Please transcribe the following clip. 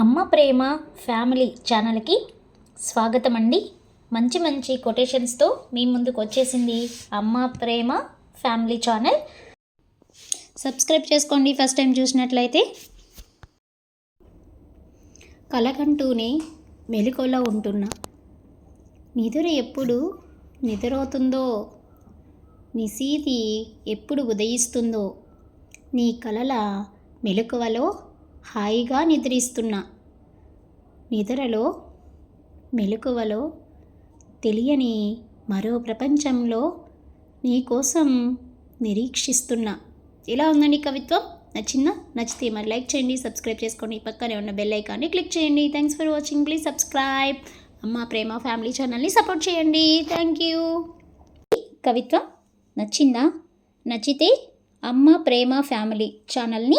అమ్మ ప్రేమ ఫ్యామిలీ ఛానల్కి స్వాగతం అండి మంచి మంచి కొటేషన్స్తో మీ ముందుకు వచ్చేసింది Amma Prema family channel. Subscribe చేసుకోండి ఫస్ట్ టైం చూసినట్లయితే. కలకంటూనే మెలకువలో ఉంటున్నా. నిద్ర ఎప్పుడు నిద్రవుతుందో నిశీతి ఎప్పుడు ఉదయిస్తుందో నీ కలల మెలకువలో హాయిగా నిద్రిస్తున్నా. నిద్రలో మెలకువలో తెలియని మరో ప్రపంచంలో నీకోసం నిరీక్షిస్తున్నా. ఎలా ఉందండి కవిత్వం. నచ్చిందా? నచ్చితే మరి లైక్ చేయండి సబ్స్క్రైబ్ చేసుకోండి. పక్కనే ఉన్న బెల్ ఐకాన్ని క్లిక్ చేయండి. Thanks for watching. Please subscribe. Amma Prema family ఛానల్ని సపోర్ట్ చేయండి. Thank you. కవిత్వం. నచ్చిందా? నచ్చితే అమ్మ ప్రేమ ఫ్యామిలీ ఛానల్ని